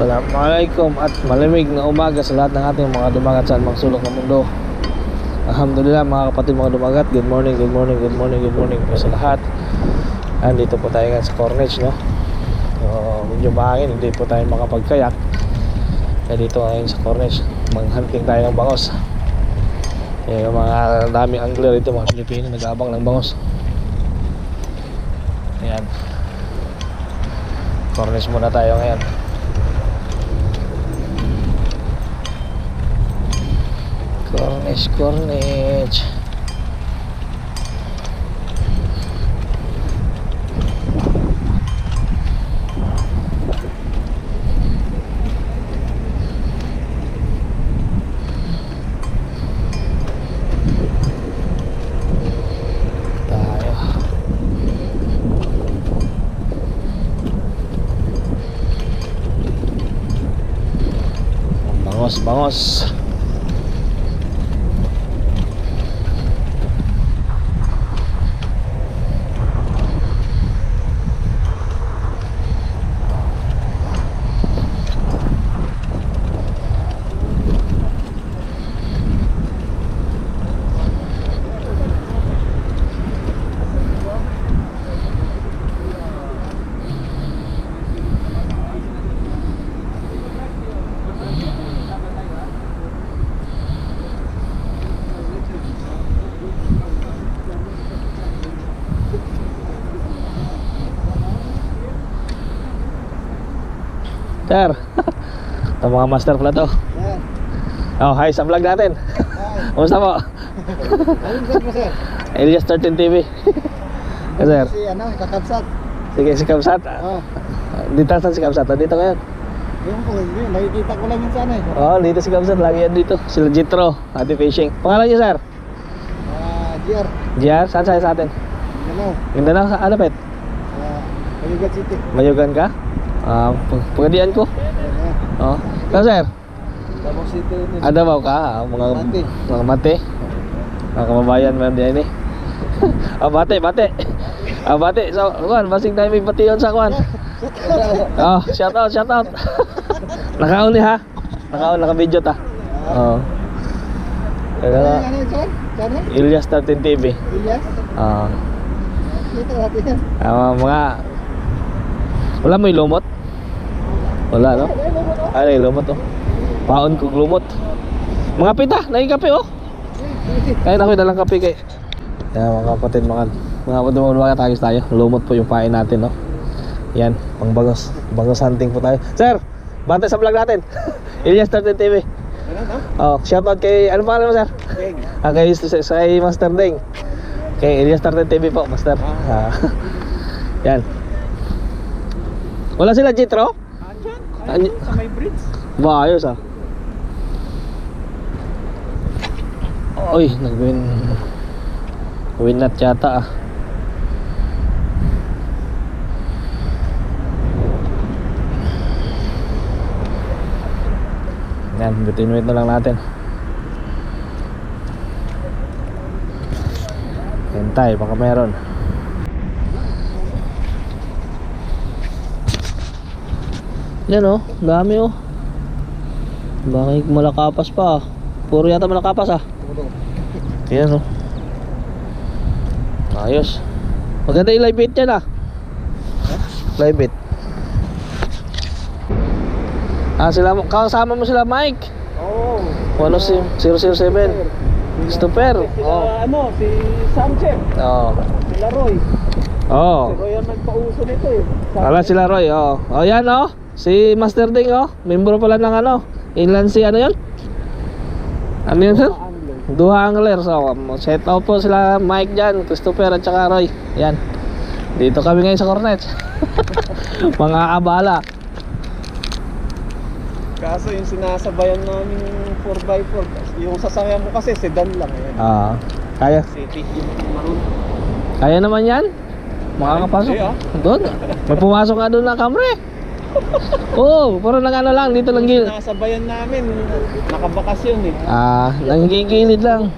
Assalamualaikum at malamig na umaga sa lahat ng ating mga dumagat sa sulok ng mundo. Alhamdulillah mga kapatid mga dumagat. Good morning, good morning, good morning, good morning po sa lahat. Andito po tayo ngayon sa Corniche, no? So, medyo mahangin, hindi po tayo makapagkayak. Kaya dito ngayon sa Corniche, manghunting tayo ng bangos. Yung mga daming angler dito, mga Pilipino, nag-aabang ng bangos. Ayan. Corniche muna tayo ngayon. Corniche, Corniche. Tayo. Bangos, bangos. Sir. Ito mga master pala to. Oh, hi sa vlog natin. Kumusta po? Elias 13 TV. Yes, sir. Si ano, kakabsat. Sige, si Kamsat. Oh. Dito saan si Kamsat? Dito ngayon. Yung po, yun, nakikita ko lang yun sana eh. Oh, dito si Kamsat. Lagi yan dito. Sila Jitro. Ate Fishing. Pangalan niyo, sir? Ah, GR. Gian? Saan sa'yo sa atin? Ano? Mindanao? Sa ano, pet? Ah, Malugat City. Mayugan ka? Ah, pagadian ko. Ah, Oh. Ikaw, sir? Davao City eh. Adabaw ka? Ah, mga Mati. mga mate. Mga kababayan meron din ini. ah, bate, bate. Ah, bate. So, kuan, basig tayo may bation sa kuan. Oh, shout out, shout out. Nakaon ni ha? Nakaon, naka-video ta. Oh. Ano Kaya ano? Channel? Ilyas 13 TV. Ilyas? Ah, Dito natin yan. ah, mga Wala mo yung lumot? Wala, no? Ay, lumot, oh. Paon ko lumot. Mga pita, naging kape, oh. Kaya na ako dalang kape kay. Yan mga kapatid, mga mga kapatid, mga tagis tayo. Lumot po yung pain natin, no? Yan, pang bagos. Bagos hunting po tayo. Sir, bante sa vlog natin. Ilyas 13 TV. Ano no? Oh, shout out kay, ano pangalan mo, sir? Deng. Ah, kay, kay Master Deng. Kay Ilyas 13 TV po, Master. Ah. Yan. Wala sila Jitro? Andyan? Andyan. Sa may bridge. Ba, ayos ah. Oy, nag-win. Win nut yata ah. Yan, bitinuit na lang natin. Hintay, baka meron. Yan oh, dami oh. Bakit malakapas pa ah. Puro yata malakapas ah. Yan oh. Ayos. Maganda yung live bait yan ah. Live bait. Ah, sila mo, kasama mo sila Mike. Oo. Ano si 007? Stupper. Sila Oh. ano, si Sanchez. Oh. Sila Roy. Oh. Si Roy ang nagpauso nito eh. Wala sila Roy, oh. Oh, yan oh. Si Master Ding oh. Membro pala ng ano. Inland si ano yun? Ano yun sir? Duha Angler. So, um, set out po sila Mike dyan, Christopher at saka Roy. Yan. Dito kami ngayon sa Cornet. Mga abala. Kaso yung sinasabayan namin 4x4, yung sasakyan mo kasi sedan lang eh. Ah, kaya. City, yung maroon. Kaya naman yan. Makakapasok. Ah. Doon. May pumasok nga doon na Camry. Oo, oh, pero nang ano lang, dito lang gil. Sinasabayan namin, nakabakasyon eh. Ah, nanggigilid lang.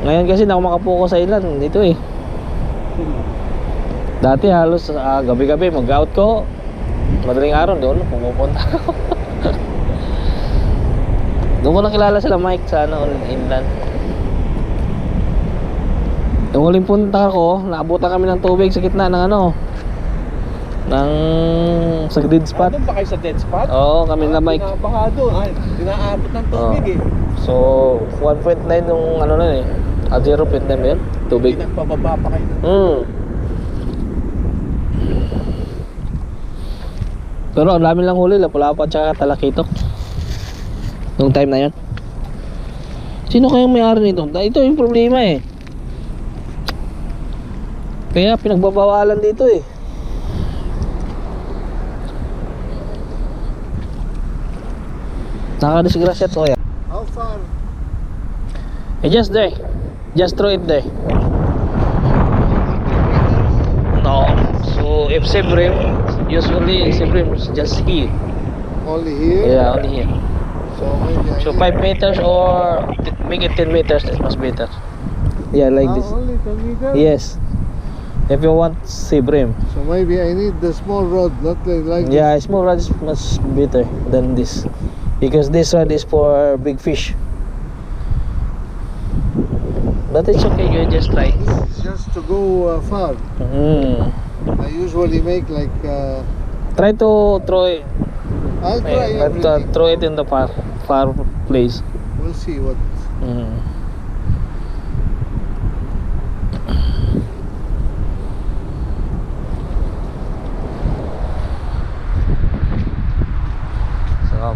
Ngayon kasi na ako makapokus sa ilan dito eh. Dati halos ah, gabi-gabi mag-out ko. Madaling araw, doon pumupunta ako. doon ko nakilala sila Mike sa ano, inland. Yung huling punta ko, naabutan kami ng tubig sa gitna ng ano, ng sa dead spot. doon ba kayo sa dead spot? Oo, kami na Mike. Binabaha doon. Ay, dinaabot ng tubig eh. So, 1.9 yung ano na eh. Ah, 0.9 ba yun? Tubig. Pinagpababa pa kayo. Hmm. Pero ang dami lang huli, lapulapa tsaka talakitok. Nung time na yan. Sino kayang may-ari nito? Ito yung problema eh. Kaya pinagbabawalan dito eh. Nakadisgrasya to eh. How far? Eh, just there. Just throw it there. No. So, if Sibrim, usually Sibrim is just here. Only here? Yeah, only here. So maybe I So, need- 5 meters or make it 10 meters, that's much better. Yeah, like Ah, this. only 10 meters? Yes. If you want Sibrim. So maybe I need the small rod, not like, like Yeah, small rod is much better than this. Because this one is for big fish. But it's okay, you just try. It's just to go uh, far. Mm. I usually make like, uh, Try to throw it I'll try but, uh, throw it in the far far place. We'll see what. Mm.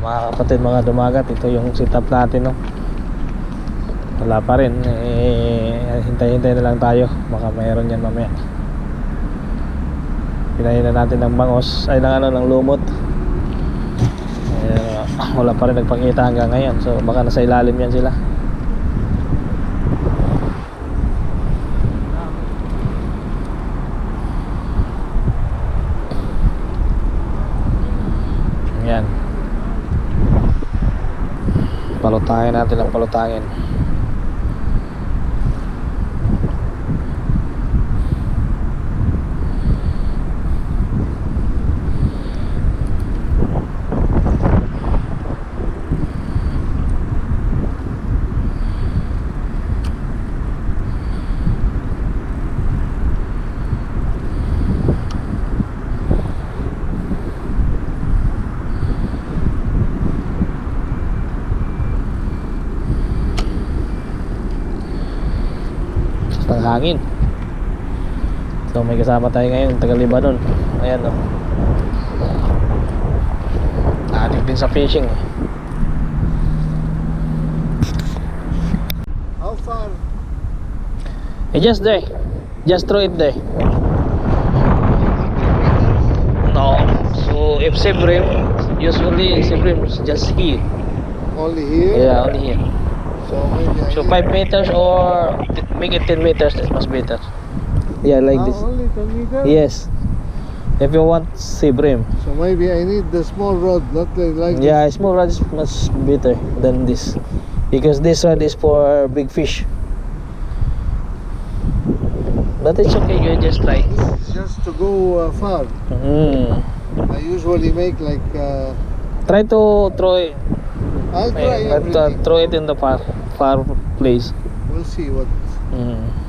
Mga kapatid, mga dumagat, ito yung setup natin no. Wala pa rin, eh, hintay-hintay na lang tayo. Baka mayroon yan mamaya. Pinahin na natin ng bangos, ay ng ano, ng lumot. Eh, wala pa rin nagpakita hanggang ngayon. So baka nasa ilalim yan sila. Yan. Palutangin natin ang palutangin. Ng hangin. So may kasama tayo ngayon, taga Libanon. Ayan o. Adik din sa fishing. How far? Eh, just there. Just throw it there. No. So if Sibrim, usually Sibrim is just here. Only here? Yeah, only here. So maybe So 5 meters or make it 10 meters, that's much better. Yeah, like Ah, this. only 10 meters? Yes. If you want Sibrim. So maybe I need the small rod, not like, like this. Yeah, small rod is much better than this. Because this rod is for big fish. But it's okay, you just try. This is just to go uh, far. Mm. I usually make like, uh, Try to throw it, I'll try but uh, throw it in the far far place. We'll see what. Mm.